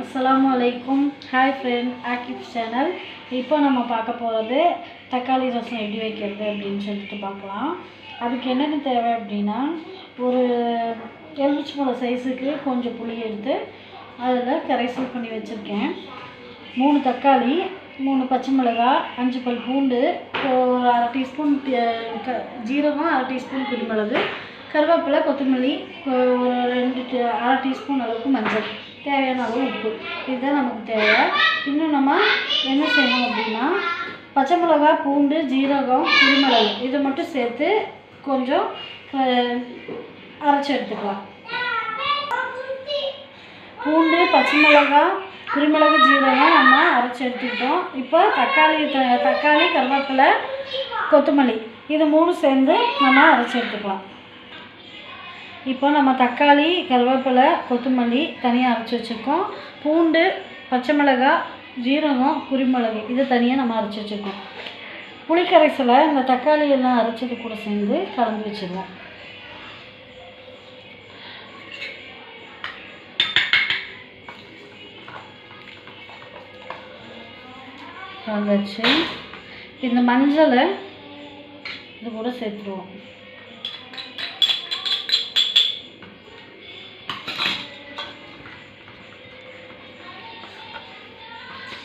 அஸ்லாம் அலைக்கும் hi friend ஆக்கிப் channel இப்போ நம்ம பார்க்க போகிறது தக்காளி ரசம் எப்படி வைக்கிறது அப்படின்னு சொல்லிட்டு பார்க்கலாம். அதுக்கு என்னென்ன தேவை அப்படின்னா ஒரு எலுமிச்சை பழம் சைஸுக்கு கொஞ்சம் புளி எடுத்து அதில் கரைசல் பண்ணி வச்சுருக்கேன். மூணு தக்காளி மூணு பச்சை மிளகாய் அஞ்சு பல் பூண்டு ஒரு அரை டீஸ்பூன் க- ஜீரகம் அரை டீஸ்பூன் குடிமிளகு கருவேப்பிலை கொத்தமல்லி ஒரு ரெண்டு டீ- அரை டீஸ்பூன் அளவுக்கு மஞ்சள். தேவையான அளவு உப்பு. இதுதான் நமக்கு தேவை. இன்னும் நம்ம என்ன செய்யணும் அப்படின்னா பச்சை மிளகாய் பூண்டு ஜீரகம் குருமிளகு இதை மட்டும் சேர்த்து கொஞ்சம் அரைச்சி எடுத்துக்கலாம். பூண்டு பச்சை மிளகாய் குருமிளகு ஜீரகம் நம்ம அரைச்சி எடுத்துக்கிட்டோம். இப்போ தக்காளி த தக்காளி கருவேப்பிலை கொத்தமல்லி இது மூணு சேர்ந்து நம்ம அரைச்சி எடுத்துக்கலாம். இப்போ நம்ம தக்காளி கருவேப்பிலை கொத்தமல்லி தனியாக அரைச்சி வச்சுருக்கோம். பூண்டு பச்சை மிளகாய் ஜீரகம் குருமிளகு இது தனியாக நம்ம அரைச்சி வச்சுருக்கோம். புளிக்கரைசலை இந்த தக்காளி எல்லாம் அரைச்சது கூட சேர்ந்து கலந்து வச்சுருவோம். கலந்து வச்சு இந்த மஞ்சளை இது கூட சேர்த்துருவோம்.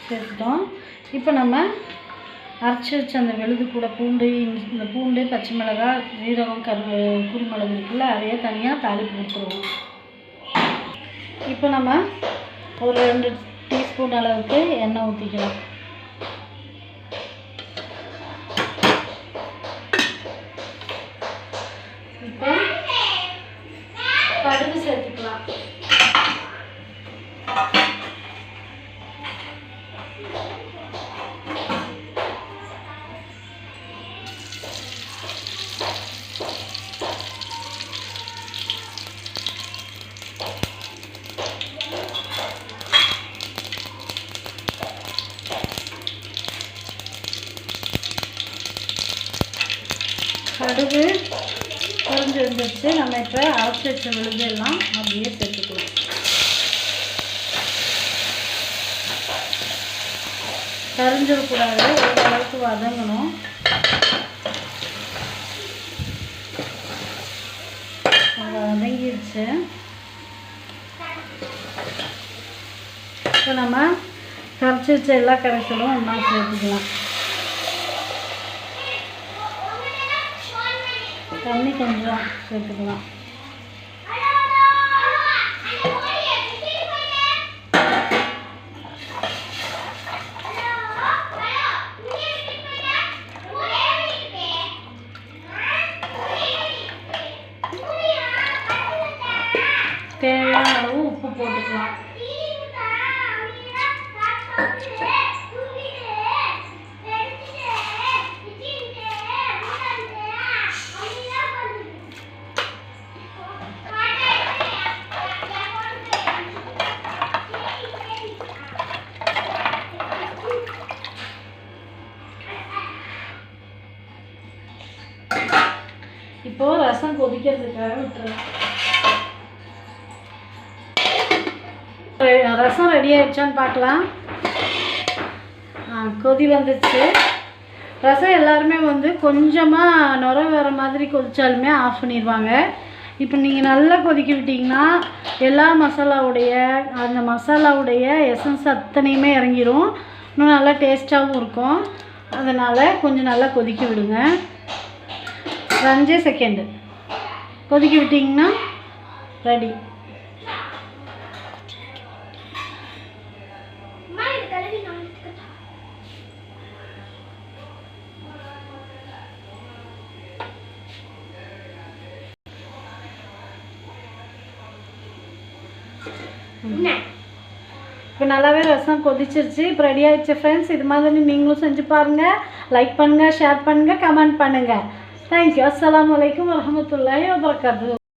சேர்த்துட்டோம். இப்போ நம்ம அரைச்சி வச்ச அந்த வெளுது கூட பூண்டு இந்த பூண்டு பச்சை மிளகாய் ஜீரகம் கரு குருமிளகு இருக்குல்ல அதையே தனியாக தாளிப்பு கொடுத்துருவோம். இப்போ நம்ம ஒரு ரெண்டு டீஸ்பூன் அளவுக்கு எண்ணெய் ஊற்றிக்கலாம் இப்போ கடுகு சேர்த்து கடுகு குறைஞ்சி வந்துடுச்சு நம்ம இப்போ அரைச்சி வச்ச விழுது எல்லாம் அப்படியே சேர்த்துக்கலாம். கரைஞ்சிடக்கூடாது. ஓரளவுக்கு வதங்கணும். வதங்கிடுச்சு இப்போ நம்ம கரைச்சி வச்ச எல்லா கரைசலும் ஒன்றா சேர்த்துக்கலாம். தண்ணி கொஞ்சம் சேர்த்துக்கலாம். தேவையான அளவு உப்பு போட்டுக்கலாம். இப்போ ரசம் கொதிக்கிறதுக்காக விட்டுறலாம். ரசம் ரெடி ஆயிடுச்சான்னு பார்க்கலாம். கொதி வந்துச்சு. ரசம் எல்லாருமே வந்து கொஞ்சமாக நுர வர மாதிரி கொதித்தாலுமே ஆஃப் பண்ணிடுவாங்க இப்போ நீங்கள் நல்லா கொதிக்க விட்டிங்கன்னா எல்லா மசாலாவுடைய அந்த மசாலாவுடைய எசன்ஸ் அத்தனையுமே இறங்கிடும் இன்னும் நல்லா டேஸ்ட்டாகவும் இருக்கும். அதனால் கொஞ்சம் நல்லா கொதிக்க விடுங்க. ஒரு அஞ்சே செகண்டு கொதிக்க விட்டிங்கன்னா ரெடி. இப்போ நல்லாவே ரசம் கொதிச்சிருச்சு. இப்போ ரெடி ஆயிடுச்சு ஃப்ரெண்ட்ஸ் இது மாதிரி நீங்களும் செஞ்சு பாருங்கள் லைக் பண்ணுங்கள் ஷேர் பண்ணுங்கள் கமெண்ட் பண்ணுங்கள் থ্যাংক ইউ আসসালামু আলাইকুম রহমতুল্লাহ বরকাত